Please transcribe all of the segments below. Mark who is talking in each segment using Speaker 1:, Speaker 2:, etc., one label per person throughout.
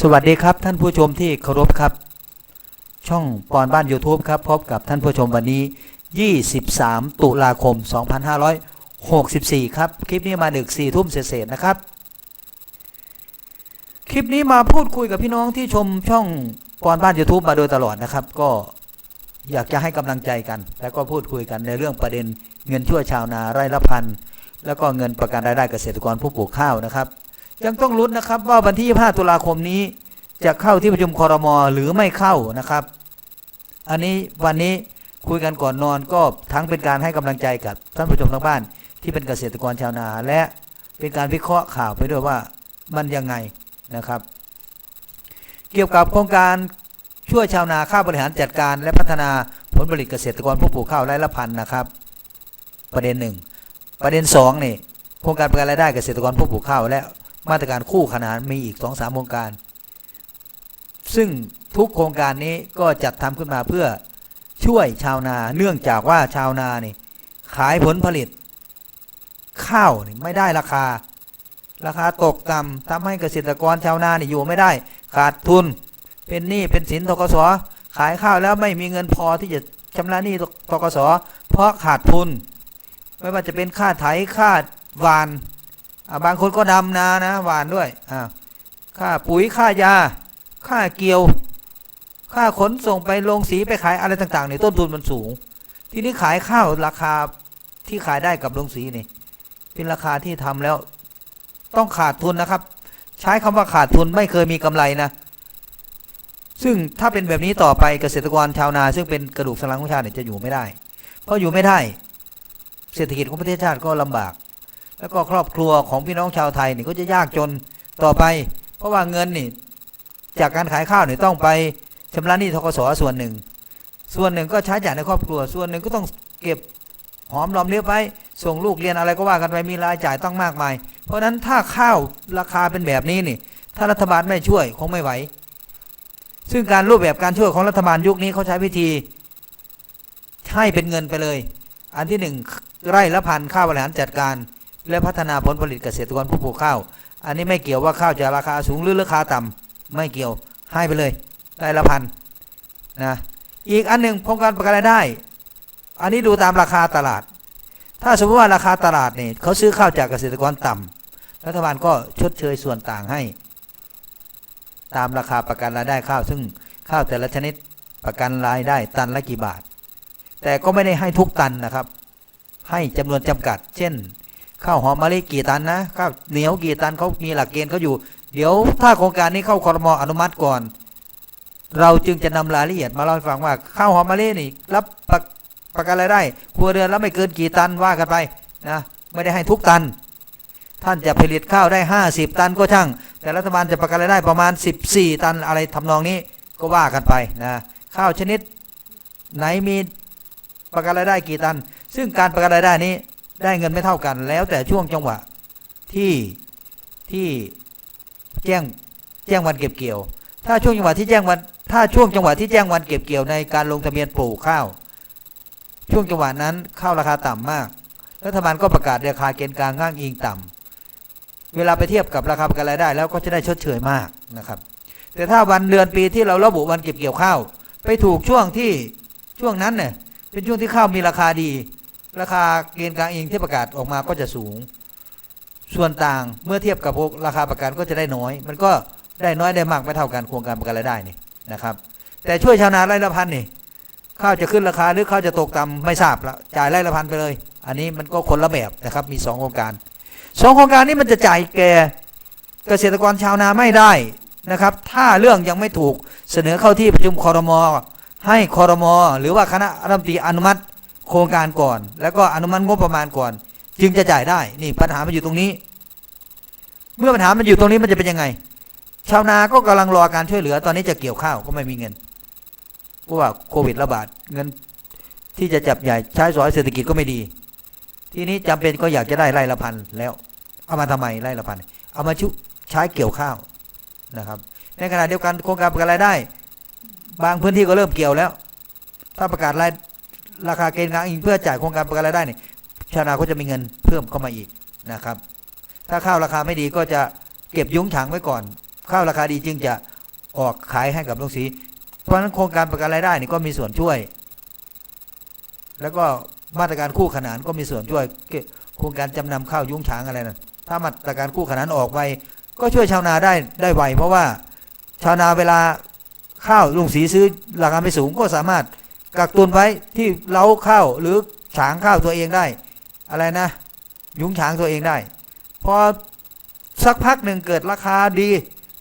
Speaker 1: สวัสดีครับท่านผู้ชมที่เคารพครับ ช่องปอนบ้าน YouTube ครับ พบกับท่านผู้ชมวันนี้ 23 ตุลาคม 2564 ครับ คลิปนี้มาดึก4ทุ่มเศษนะครับ คลิปนี้มาพูดคุยกับพี่น้องที่ชมช่องปอนบ้าน YouTube มาโดยตลอดนะครับ ก็อยากจะให้กำลังใจกัน แล้วก็พูดคุยกันในเรื่องประเด็นเงินช่วยชาวนาไร่ละพันแล้วก็เงินประกันรายได้เกษตรกรผู้ปลูกข้าวนะครับ ยังต้องลุ้นนะครับ ว่าวันที่ 25 ตุลาคมนี้ จะเข้าที่ประชุมคอรมอหรือไม่เข้านะครับ อันนี้วันนี้คุยกันก่อนนอนก็ทั้งเป็นการให้กำลังใจกับท่านผู้ชมทางบ้าน ที่เป็นเกษตรกรชาวนา และเป็นการวิเคราะห์ข่าวไปด้วยว่ามันยังไงนะครับ เกี่ยวกับโครงการช่วยชาวนาข้าบริหารจัดการ และพัฒนาผลผลิตเกษตรกรผู้ปลูกข้าวไร่ละพันนะครับ ประเด็นหนึ่งประเด็นสองนี่โครงการประกันรายได้เกษตรกรผู้ปลูกข้าวและ มาตรการคู่ขนานมีอีกสองสามโครงการ ซึ่งทุกโครงการนี้ก็จัดทำขึ้นมาเพื่อช่วยชาวนา เนื่องจากว่าชาวนานี่ขายผลผลิต ข้าวนี่ไม่ได้ราคา ราคาตกต่ำทำให้เกษตรกรชาวนานี่อยู่ไม่ได้ ขาดทุน เป็นหนี้เป็นสินทกสขายข้าวแล้วไม่มีเงินพอที่จะชำระหนี้ทกสเพราะขาดทุน ไม่ว่าจะเป็นค่าไถค่าวาน บางคนก็ดำนานะหวานด้วยอ่าค่าปุ๋ยค่ายา ค่าเกี่ยว ค่าขนส่งไปลงสีไปขายอะไรต่างๆเนี่ยต้นทุนมันสูง ทีนี้ขายข้าวราคาที่ขายได้กับลงสีนี่เป็นราคาที่ทำแล้ว ต้องขาดทุนนะครับ ใช้คำว่าขาดทุนไม่เคยมีกำไรนะ ซึ่งถ้าเป็นแบบนี้ต่อไปเกษตรกรชาวนา ซึ่งเป็นกระดูกสันหลังของชาติเนี่ยจะอยู่ไม่ได้ เพราะอยู่ไม่ได้ เศรษฐกิจของประเทศชาติก็ลำบาก แล้วก็ครอบครัวของพี่น้องชาวไทยนี่ก็จะยากจนต่อไป เพราะว่าเงินนี่จากการขายข้าวนี่ต้องไปชำระหนี้ทกสส่วนหนึ่ง ส่วนหนึ่งก็ใช้จ่ายในครอบครัว ส่วนหนึ่งก็ต้องเก็บหอมรอมเริบไว้ส่งลูกเรียนอะไรก็ว่ากันไปมีรายจ่ายต้องมากมาย เพราะฉะนั้นถ้าข้าวราคาเป็นแบบนี้นี่ ถ้ารัฐบาลไม่ช่วยคงไม่ไหว ซึ่งการรูปแบบการช่วยของรัฐบาลยุคนี้เขาใช้วิธีให้เป็นเงินไปเลย อันที่หนึ่งไร่ละพันข้าวบริหารจัดการ และพัฒนาผลผลิตเกษตรกรผู้ปลูกข้าว อันนี้ไม่เกี่ยวว่าข้าวจะราคาสูงหรือราคาต่ำไม่เกี่ยวให้ไปเลยได้ละพันนะอีกอันหนึ่งโครงการประกันรายได้ อันนี้ดูตามราคาตลาด ถ้าสมมติว่าราคาตลาดเนี่ยเขาซื้อข้าวจากเกษตรกรต่ำรัฐบาลก็ชดเชยส่วนต่างให้ ตามราคาประกันรายได้ข้าวซึ่งข้าวแต่ละชนิดประกันรายได้ตันละกี่บาท แต่ก็ไม่ได้ให้ทุกตันนะครับ ให้จำนวนจำกัด เช่น ข้าวหอมมะลิกี่ตันนะข้าวเหนียวกี่ตันเขามีหลักเกณฑ์เขาอยู่ เดี๋ยวถ้าโครงการนี้เข้าคอรมออนุมัติก่อน เราจึงจะนำรายละเอียดมาเล่าให้ฟังว่าข้าวหอมมะลินี่ รับประประกันรายได้ครัวเรือนแล้วไม่เกินกี่ตันว่ากันไปนะไม่ได้ให้ทุกตัน ท่านจะผลิตข้าวได้ 50 ตันก็ช่าง แต่รัฐบาลจะประกันรายได้ประมาณ 14 ตันอะไรทำนองนี้ก็ว่ากันไปนะข้าวชนิดไหนมีประกันรายได้กี่ตัน ซึ่งการประกันรายได้นี้ ได้เงินไม่เท่ากัน แล้วแต่ช่วงจังหวะที่ที่แจ้งแจ้งวันเก็บเกี่ยว ถ้าช่วงจังหวะที่แจ้งวัน ถ้าช่วงจังหวะที่แจ้งวันเก็บเกี่ยวในการลงทะเบียนปลูกข้าว ช่วงจังหวะนั้นข้าวราคาต่ำมาก รัฐบาลก็ประกาศราคาเกณฑ์กลางง่างอิงต่ำเวลาไปเทียบกับราคาประกันรายได้ แล้วก็จะได้ชดเชยมากนะครับ แต่ถ้าวันเดือนปีที่เราระบุวันเก็บเกี่ยวข้าว ไปถูกช่วงที่ช่วงนั้นเนี่ยเป็นช่วงที่ข้าวมีราคาดี ราคาเกณฑ์กลางเองที่ประกาศออกมาก็จะสูง ส่วนต่างเมื่อเทียบกับราคาประกันก็จะได้น้อย มันก็ได้น้อยได้มากไม่เท่ากันโครงการประกันรายได้นี่นะครับ แต่ช่วยชาวนาไร่ละพันนี่ข้าวจะขึ้นราคาหรือข้าวจะตกต่ำไม่ทราบละจ่ายไร่ละพันไปเลย อันนี้มันก็คนละแบบนะครับมีสองโครงการสองโครงการนี้มันจะจ่ายแก่เกษตรกรชาวนาไม่ได้นะครับ ถ้าเรื่องยังไม่ถูกเสนอเข้าที่ประชุมคอรมอให้คอรมอหรือว่าคณะรัฐมนตรีอนุมัติ โครงการก่อน แล้วก็อนุมัติงบประมาณก่อน จึงจะจ่ายได้นี่ปัญหามันอยู่ตรงนี้ เมื่อปัญหามันอยู่ตรงนี้มันจะเป็นยังไง ชาวนาก็กำลังรอการช่วยเหลือตอนนี้จะเกี่ยวข้าวก็ไม่มีเงินเพราะว่าโควิดระบาดเงินที่จะจับใหญ่ใช้สอยเศรษฐกิจก็ไม่ดี ทีนี้จำเป็นก็อยากจะได้ไร่ละพันแล้วเอามาทำไมไร่ละพันเอามาชุใช้เกี่ยวข้าวนะครับ ในขณะเดียวกันโครงการประกันรายได้ บางพื้นที่ก็เริ่มเกี่ยวแล้ว ถ้าประกาศราย ราคาเกณฑ์กลางอิงเพื่อจ่ายโครงการประกันรายได้นี่ชาวนาก็จะมีเงินเพิ่มเข้ามาอีกนะครับ ถ้าข้าวราคาไม่ดีก็จะเก็บยุ้งฉางไว้ก่อน ข้าวราคาดีจึงจะออกขายให้กับโรงสีเพราะฉะนั้นโครงการประกันรายได้นี่ก็มีส่วนช่วย แล้วก็มาตรการคู่ขนานก็มีส่วนช่วยโครงการจำนำข้าวยุ้งฉางอะไรนั่นถ้ามาตรการคู่ขนานออกไปก็ช่วยชาวนาได้ได้ไวเพราะว่าชาวนาเวลาข้าวลุงสีซื้อราคาไม่สูงก็สามารถ กักตุนไว้ที่เล้าข้าวหรือฉางข้าวตัวเองได้ อะไรนะ ยุ้งฉางตัวเองได้ พอสักพักหนึ่งเกิดราคาดี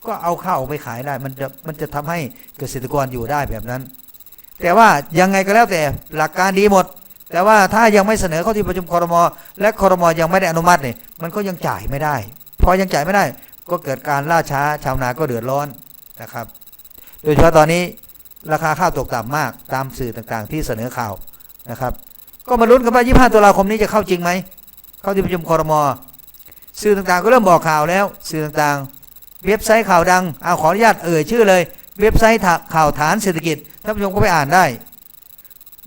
Speaker 1: ก็เอาข้าวออกไปขายได้ มันจะมันจะทำให้เกษตรกรอยู่ได้แบบนั้น แต่ว่ายังไงก็แล้วแต่หลักการดีหมด แต่ว่าถ้ายังไม่เสนอเข้าที่ประชุมคอรมอและคอรมอยังไม่ได้อนุมัติเนี่ยมันก็ยังจ่ายไม่ได้ พอยังจ่ายไม่ได้ ก็เกิดการล่าช้าชาวนาก็เดือดร้อนนะครับ โดยเฉพาะตอนนี้ ราคาข้าวตกต่ำมากตามสื่อต่างๆ ที่เสนอข่าวนะครับ ก็มาลุ้นกันว่า 25ตุลาคมนี้จะเข้าจริงไหม เข้าที่ประชุมคอรมอสื่อต่างๆ ก็เริ่มบอกข่าวแล้ว สื่อต่างๆ เว็บไซต์ข่าวดังเอาขออนุญาตเอ่ยชื่อเลย เว็บไซต์ข่าวฐานเศรษฐกิจท่านผู้ชมก็ไปอ่านได้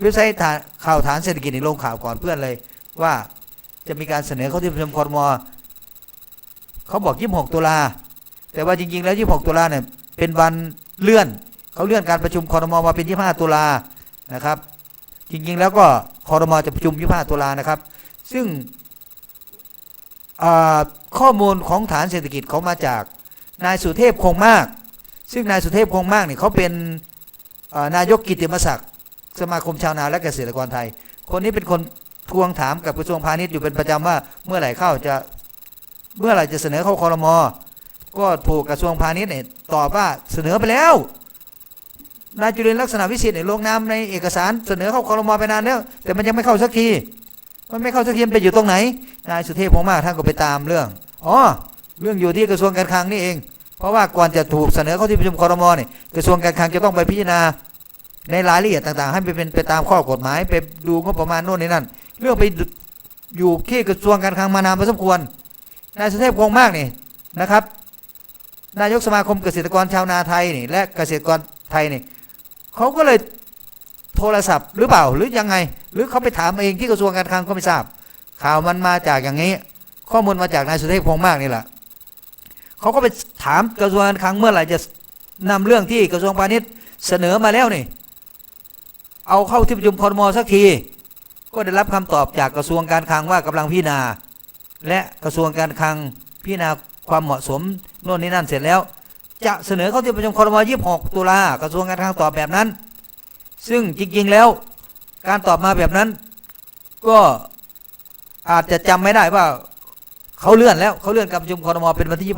Speaker 1: เว็บไซต์ข่าวฐานเศรษฐกิจในลงข่าวก่อนเพื่อนเลย ว่าจะมีการเสนอเข้าที่ประชุมคอรมอเขาบอก 26 ตุลาแต่ว่าจริงๆ แล้ว 26 ตุลาเนี่ยเป็นวันเลื่อน เขาเลื่อนการประชุมคอรมอมาเป็น25ตุลานะครับ จริงๆแล้วก็คอรมอจะประชุม25ตุลานะครับ ซึ่งข้อมูลของฐานเศรษฐกิจเขามาจากนายสุเทพคงมาก ซึ่งนายสุเทพคงมากเนี่ยเขาเป็นนายกกิตติมศักดิ์สมาคมชาวนาและเกษตรกรไทย คนนี้เป็นคนทวงถามกับกระทรวงพาณิชย์อยู่เป็นประจำว่าเมื่อไหร่เข้าจะเมื่อไหร่จะเสนอเข้าคอรมอก็ถูกกระทรวงพาณิชย์เนี่ยตอบว่าเสนอไปแล้ว นายจุลินลักษณะวิสิทธิ์เนี่ยลงนามในเอกสารเสนอเข้าคอรมอไปนานแล้ว แต่มันยังไม่เข้าสักที มันไม่เข้าสักทีมันไปอยู่ตรงไหน นายสุเทพพงมากท่านก็ไปตามเรื่องอ๋อเรื่องอยู่ที่กระทรวงการคลังนี่เอง เพราะว่าก่อนจะถูกเสนอเข้าที่ประชุมคอรมอเนี่ยกระทรวงการคลังจะต้องไปพิจารณาในรายละเอียดต่างๆ ให้ไปเป็นไปตามข้อกฎหมายไปดูงบประมาณโน่นนี่นั่น เรื่องไปอยู่ที่กระทรวงการคลังมานานพอสมควร นายสุเทพคงมากนี่นะครับ นายกสมาคมเกษตรกรชาวนาไทยนี่และเกษตรกรไทยนี่ เขาก็เลยโทรศัพท์หรือเปล่าหรือยังไง หรือเขาไปถามเองที่กระทรวงการคลังก็ไม่ทราบ ข่าวมันมาจากอย่างนี้ ข้อมูลมาจากนายสุเทพคงมากนี่แหละเขาก็ไปถามกระทรวงการคลังเมื่อไหร่จะนำเรื่องที่กระทรวงพาณิชย์เสนอมาแล้วนี่ เอาเข้าที่ประชุมคอรมอสักที ก็ได้รับคำตอบจากกระทรวงการคลังว่ากำลังพิจารณา และกระทรวงการคลังพิจารณาความเหมาะสมโน่นนี่นั่นเสร็จแล้ว จะเสนอเข้าที่ประชุมคอรมอ26ตุลากระทรวงการคลังตอบแบบนั้น ซึ่งจริง ๆ แล้วการตอบมาแบบนั้น ก็อาจจะจำไม่ได้ว่าเขาเลื่อนแล้วเขาเลื่อนการประชุมคอรมอเป็นวันที่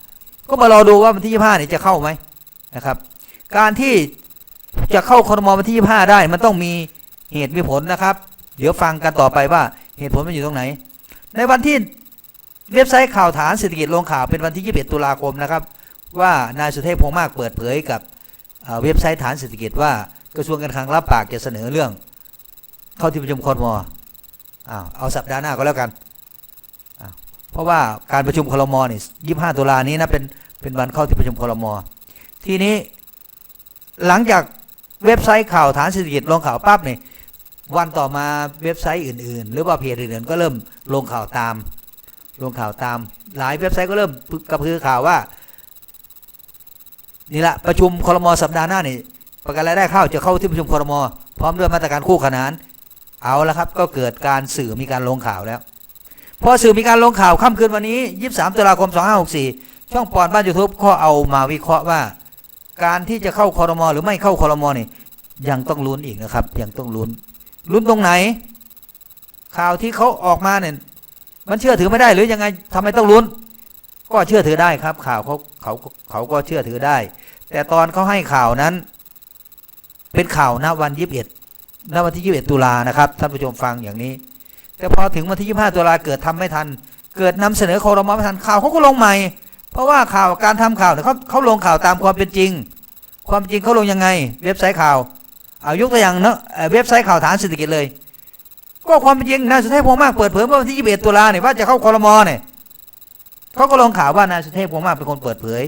Speaker 1: 25ก็มารอดูว่าวันที่25นี่จะเข้าไหมนะครับ การที่จะเข้าคอรมอวันที่25ได้ มันต้องมีเหตุมีผลนะครับ เดี๋ยวฟังกันต่อไปว่าเหตุผลมันอยู่ตรงไหน ในวันที่เว็บไซต์ข่าวฐานเศรษฐกิจลงข่าวเป็นวันที่21ตุลาคมนะครับ ว่านายสุเทพพงมากเปิดเผยกับเว็บไซต์ฐานเศรษฐกิจว่ากระทรวงการคลังรับปากจะเสนอเรื่อง เข้าที่ประชุมคอรมออ้าวเอาสัปดาห์หน้าก็แล้วกัน เพราะว่าการประชุมคอรมอนี่ยี่ห้าตุลานี้นะเป็นเป็นวันเข้าที่ประชุมคอรมอทีนี้หลังจากเว็บไซต์ข่าวฐานเศรษฐกิจลงข่าวปั๊บเนี่วันต่อมาเว็บไซต์อื่น ๆ หรือว่าเพจอื่นๆก็เริ่มลงข่าวตาม ลงข่าวตาม หลายเว็บไซต์ก็เริ่มกระพือข่าวว่า นี่แหละประชุมคอรมอสัปดาห์หน้านี่ประกันรายได้ข้าวจะเข้าที่ประชุมคอรมอพร้อมด้วยมาตรการคู่ขนาน เอาละครับ ก็เกิดการสื่อมีการลงข่าวแล้ว พอสื่อมีการลงข่าวค่ำคืนวันนี้ 23ตุลาคม 2564 ช่องปอนบ้านยูทูบก็เอามาวิเคราะห์ว่า การที่จะเข้าคอรมอหรือไม่เข้าคอรมอนี่ยังต้องลุ้นอีกนะครับ ยังต้องลุ้นลุ้นตรงไหน ข่าวที่เขาออกมาเนี่ยมันเชื่อถือไม่ได้หรือยังไงทำไมต้องลุ้น ก็เชื่อถือได้ครับ ข่าวเขาเขาเขาก็เชื่อถือได้ แต่ตอนเขาให้ข่าวนั้น เป็นข่าวณวันยี่สิบเอ็ดณวันที่ยี่สิบเอ็ดตุลานะครับท่านผู้ชมฟังอย่างนี้ แต่พอถึงวันที่ยี่ห้าตุลาเกิดทำไม่ทัน เกิดนำเสนอคอรมอไม่ทันข่าวเขาก็ลงใหม่ เพราะว่าข่าวการทำข่าวเขาเขาลงข่าวตามความเป็นจริง ความจริงเขาลงยังไง เว็บไซต์ข่าวเอายกตัวอย่างเนาะเว็บไซต์ข่าวฐานเศรษฐกิจเลย ก็ความเป็นจริงนายสุเทพพงมากเปิดเผยเมื่อวันที่ยี่สิบเอ็ดตุลาเนี่ยว่าจะเข้าคอรมอเนี่ย เขาก็ลงข่าวว่านายสุเทพพงมากเป็นคนเปิดเผย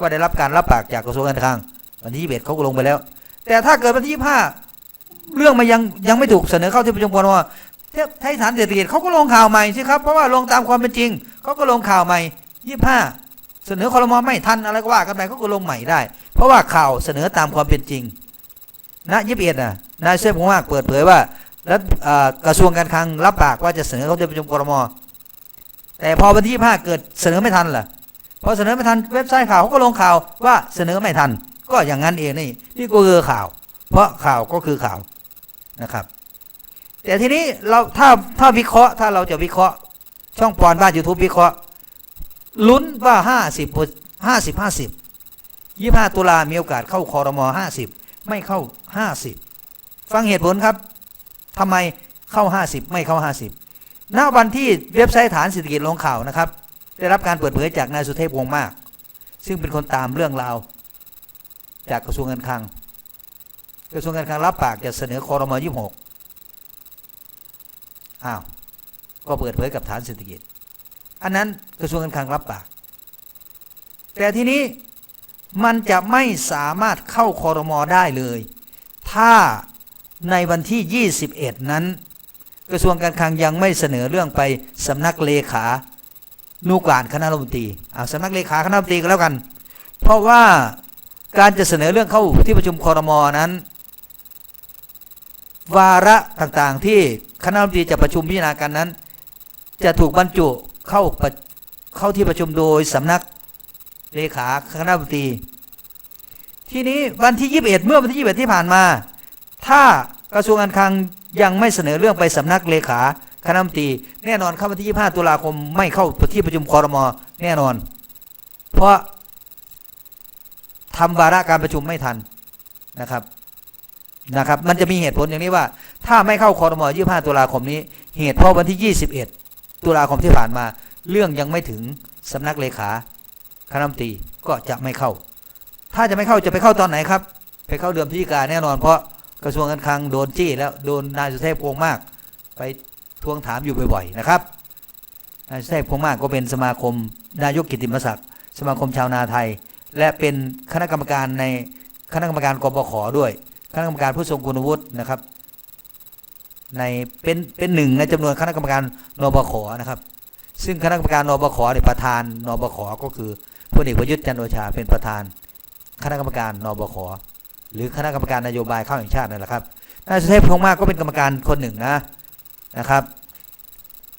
Speaker 1: ก็ได้รับการรับปากจากกระทรวงการคลังวันที่ยี่สิบเอ็ดเขาก็ลงไปแล้ว แต่ถ้าเกิดวันที่ยี่สิบห้าเรื่องมันยังยังไม่ถูกเสนอเข้าที่ประชุมครมไทยฐานเศรษฐกิจเขาก็ลงข่าวใหม่สิครับเพราะว่าลงตามความเป็นจริงเขาก็ลงข่าวใหม่ยี่ห้าเสนอคอรมอไม่ทันอะไรก็ว่ากันไปเขาก็ลงใหม่ได้ เพราะว่าข่าวเสนอตามความเป็นจริงนะยิบเอ็ดนะนายเซฟพงมากเปิดเผยว่ารัฐอ่ากระทรวงการคลังรับปากว่าจะเสนอเข้าที่ประชุมคอรมอ แต่พอวันที่ห้าเกิดเสนอไม่ทันล่ะพอเสนอไม่ทันเว็บไซต์ข่าวเขาก็ลงข่าวว่าเสนอไม่ทัน ก็อย่างนั้นเองนี่นี่ก็คือข่าว เพราะข่าวก็คือข่าวนะครับ แต่ทีนี้เราถ้าถ้าวิเคราะห์ถ้าเราจะวิเคราะห์ ช่องปอนบ้านยูทูบวิเคราะห์ลุ้นว่าห้าสิบห้าสิบห้าสิบยี่ห้าตุลามีโอกาสเข้าคอรมอห้าสิบไม่เข้าห้าสิบฟังเหตุผลครับทำไมเข้าห้าสิบไม่เข้าห้าสิบ ณวันที่เว็บไซต์ฐานเศรษฐกิจลงข่าวนะครับ ได้รับการเปิดเผยจากนายสุเทพวงมาก ซึ่งเป็นคนตามเรื่องราวจากกระทรวงการคลัง กระทรวงการคลังรับปากจะเสนอคอรมอยี่หกอ้าวก็เปิดเผยกับฐานเศรษฐกิจ อันนั้นกระทรวงการคลังรับปาก แต่ทีนี้มันจะไม่สามารถเข้าคอรมอได้เลย ถ้าในวันที่ 21 นั้น กระทรวงการคลังยังไม่เสนอเรื่องไปสำนักเลขานุการคณะรัฐมนตรีเอาสำนักเลขาคณะรัฐมนตรีก็แล้วกัน เพราะว่าการจะเสนอเรื่องเข้าที่ประชุมคอรมอนั้น วาระต่างๆที่คณะรัฐมนตรีจะประชุมพิจารณากันนั้น จะถูกบรรจุเข้าเข้าที่ประชุมโดยสำนักเลขาคณะรัฐมนตรี ทีนี้วันที่ 21 เมื่อวันที่ 21 ที่ผ่านมา ถ้ากระทรวงการคลัง ยังไม่เสนอเรื่องไปสำนักเลขาคณะมนตรีแน่นอนข้าวันที่ 25 ตุลาคมไม่เข้าที่ประชุมคอรมอแน่นอน เพราะทำวาระการประชุมไม่ทันนะครับนะครับ มันจะมีเหตุผลอย่างนี้ว่า ถ้าไม่เข้าคอรมอ25 ตุลาคมนี้ เหตุเพราะวันที่ 21 ตุลาคมที่ผ่านมา เรื่องยังไม่ถึงสำนักเลขาคณะมนตรีก็จะไม่เข้า ถ้าจะไม่เข้าจะไปเข้าตอนไหนครับ ไปเข้าเดือนพฤศจิกาแน่นอนเพราะ กระทรวงการคลังโดนจี้แล้วโดนนายสุเทพโกงมาก ไปทวงถามอยู่บ่อยๆนะครับนายสุเทพโกงมากก็เป็นสมาคมนายกกิติมศักดิ์สมาคมชาวนาไทย และเป็นคณะกรรมการในคณะกรรมการกบขด้วย คณะกรรมการผู้ทรงคุณวุฒินะครับในเป็นเป็นหนึ่งในจำนวนคณะกรรมการนบขนะครับ ซึ่งคณะกรรมการนบขเนี่ยประธานนบขก็คือพลเอกประยุทธ์จันโอชาเป็นประธาน คณะกรรมการนบข หรือคณะกรรมการนโยบายข้าวแห่งชาตินั่นแหละครับนายสุเทพพงษ์มากก็เป็นกรรมการคนหนึ่งนะนะครับ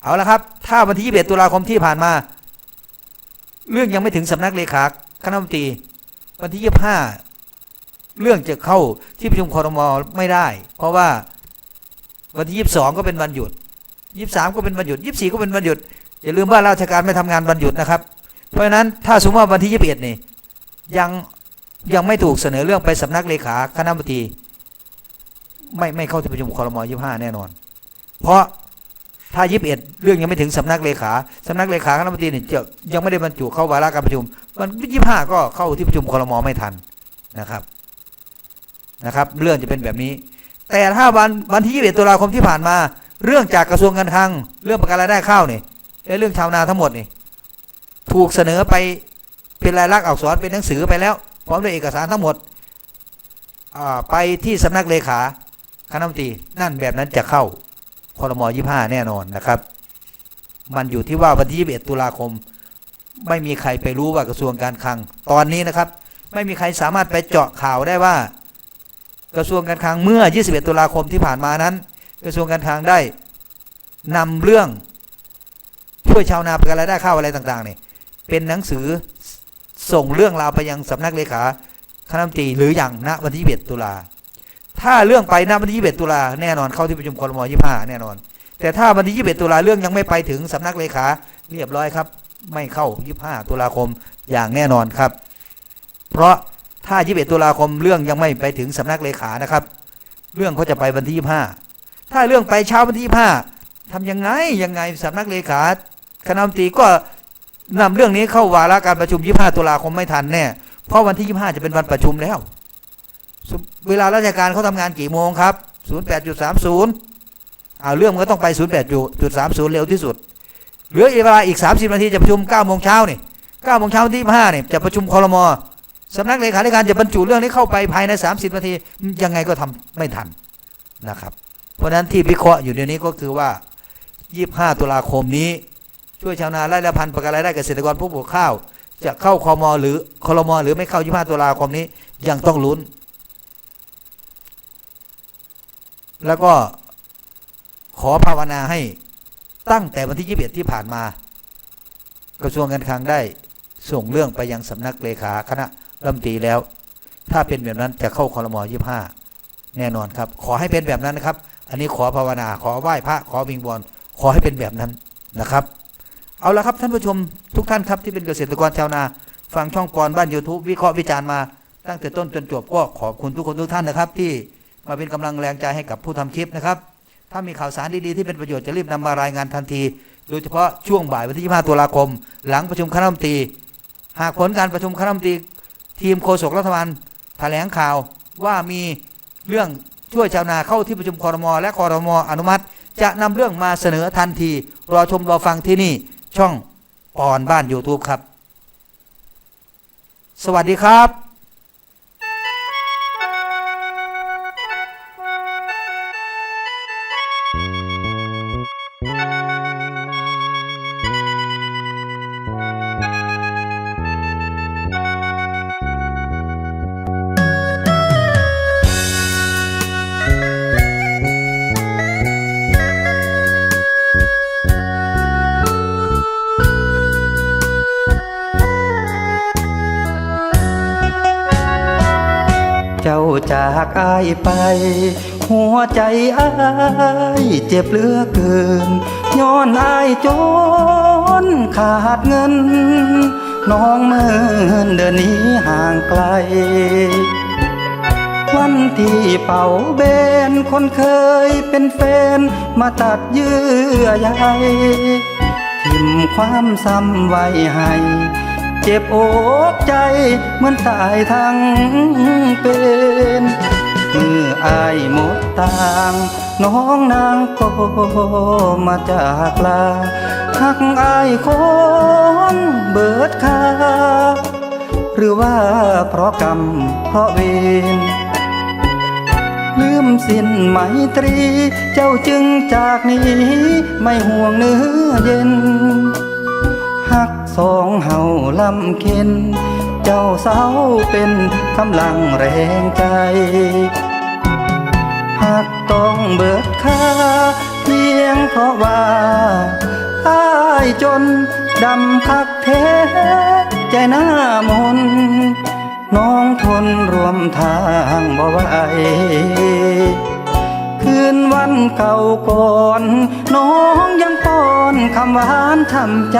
Speaker 1: เอาละครับ ถ้าวันที่ 21 ตุลาคมที่ผ่านมา เรื่องยังไม่ถึงสำนักเลขาคณะรัฐมนตรีวันที่ 25 เรื่องจะเข้าที่ประชุมคอรมอไม่ได้ เพราะว่าวันที่ 22 ก็เป็นวันหยุด 23 ก็เป็นวันหยุด 24 ก็เป็นวันหยุดอย่าลืมว่าราชการไม่ทำงานวันหยุดนะครับ เพราะฉะนั้นถ้าสมมติว่าวันที่ 21 นี่ยัง ยังไม่ถูกเสนอเรื่องไปสำนักเลขาคณะรัฐมนตรีไม่ไม่เข้าที่ประชุมคอรมอ25แน่นอน เพราะถ้า21เอ็ดเรื่องยังไม่ถึงสำนักเลขาสำนักเลขาคณะรัฐมนตรีเนี่ยจะยังไม่ได้บรรจุเข้าวาระการประชุมวัน25ก็เข้าที่ประชุมคอรมอไม่ทันนะครับนะครับ เรื่องจะเป็นแบบนี้ แต่ถ้าวันวันที่21ตุลาคมที่ผ่านมา เรื่องจากกระทรวงการคลัง เรื่องประกันรายได้ข้าวเนี่และเรื่องชาวนาทั้งหมดนี่ถูกเสนอไปเป็นลายลักษณ์อักษรเป็นหนังสือไปแล้ว พร้อมด้วยเอกสารทั้งหมดไปที่สำนักเลขาคณะรัฐมนตรีนั่นแบบนั้นจะเข้าคอรมอ25แน่นอนนะครับ มันอยู่ที่ว่าวันที่ 21 ตุลาคม ไม่มีใครไปรู้ว่ากระทรวงการคลัง ตอนนี้นะครับ ไม่มีใครสามารถไปเจาะข่าวได้ว่า กระทรวงการคลังเมื่อ 21 ตุลาคมที่ผ่านมานั้น กระทรวงการคลังได้นำเรื่องช่วยชาวนาประกันรายได้ข้าวอะไรต่างๆเนี่ยเป็นหนังสือ ส่งเรื่องราวไปยังสำนักเลขาคณะมนตรีหรืออย่างณวันที่21ตุลาถ้าเรื่องไปณวันที่21ตุลาแน่นอนเข้าที่ประชุมครม25แน่นอน แต่ถ้าวันที่21ตุลาเรื่องยังไม่ไปถึงสำนักเลขาเรียบร้อยครับ ไม่เข้า 25 ตุลาคมอย่างแน่นอนครับ เพราะถ้า 21 ตุลาคมเรื่องยังไม่ไปถึงสำนักเลขานะครับ เรื่องเขาจะไปวันที่ 25 ถ้าเรื่องไปเช้าวันที่ 25ทำยังไงยังไงสำนักเลขาคณะมนตรีก็ นำเรื่องนี้เข้าวาระการประชุม 25 ตุลาคมไม่ทันแน่เพราะวันที่ 25 จะเป็นวันประชุมแล้ว เวลาราชการเขาทำงานกี่โมงครับ 08.30เอาเรื่องก็ต้องไป 08.30 เร็วที่สุดเหลือเวลาอีก 30 นาทีจะประชุม9โมงเช้านี่9โมงเช้าที่25เนี่ยจะประชุมคอรมอสำนักเลขาธิการจะบรรจุเรื่องนี้เข้าไปภายใน 30 นาทียังไงก็ทำไม่ทันนะครับ เพราะฉะนั้นที่วิเคราะห์อยู่เดี๋ยวนี้ก็คือว่า 25 ตุลาคมนี้ ช่วยชาวนาไร่ละพันประกันรายได้เกษตรกรผู้ปลูกข้าว จะเข้าคอมอหรือคอรมอหรือไม่เข้า25ตุลาคมนี้ยังต้องลุ้น แล้วก็ขอภาวนาให้ตั้งแต่วันที่21ที่ผ่านมา กระทรวงการคลังได้ส่งเรื่องไปยังสำนักเลขาคณะรัฐมนตรีแล้ว ถ้าเป็นแบบนั้นจะเข้าคอรมอ25แน่นอนครับ ขอให้เป็นแบบนั้นนะครับ อันนี้ขอภาวนา ขอไหว้พระ ขอวิงวอน ขอให้เป็นแบบนั้นนะครับ เอาละครับท่านผู้ชมทุกท่านครับที่เป็นเกษตรกรชาวนา ฟังช่องปอนบ้าน YouTube วิเคราะห์วิจารณ์มาตั้งแต่ต้นจนจบก็ขอบคุณทุกคนทุกท่านนะครับ ที่มาเป็นกำลังแรงใจให้กับผู้ทำคลิปนะครับ ถ้ามีข่าวสารดีๆที่เป็นประโยชน์จะรีบนำมารายงานทันที โดยเฉพาะช่วงบ่ายวันที่ 25 ตุลาคม หลังประชุมคณะรัฐมนตรี หากผลการประชุมคณะรัฐมนตรี ทีมโฆษกรัฐบาลแถลงข่าวว่ามีเรื่องช่วยชาวนาเข้าที่ประชุมคอรมอและคอรมออนุมัติ จะนำเรื่องมาเสนอทันที รอชมรอฟังที่นี่ ช่องปอนบ้าน YouTube ครับ สวัสดีครับ
Speaker 2: อายไป หัวใจอายเจ็บเหลือเกิน ย้อนอายจนขาดเงิน น้องเมินเดินหนี้ห่างไกล วันที่เป่าเบนคนเคยเป็นแฟน มาตัดเยื่อใยทิมความซ้ำไว้ให้เจ็บอกใจเหมือนตายทั้งเป็น มื่ออายหมดต่างน้องนางก็มาจากลาหักอายคนเบิดคาหรือว่าเพราะกรรมเพราะเวรลืมสิ้นไมตรี เจ้าจึงจากนี้ ไม่ห่วงเนื้อเย็นหักสองเฮาลำเค็น เจ้าเศร้าเป็นกำลังแรงใจหากต้องเบิดค่าเพียงเพราะว่าอายจนดำคักเทใจหน้ามนน้องทนรวมทางบ่ไหวคืนวันเก่าก่อน น้องยังป้อนคำหวานทำใจ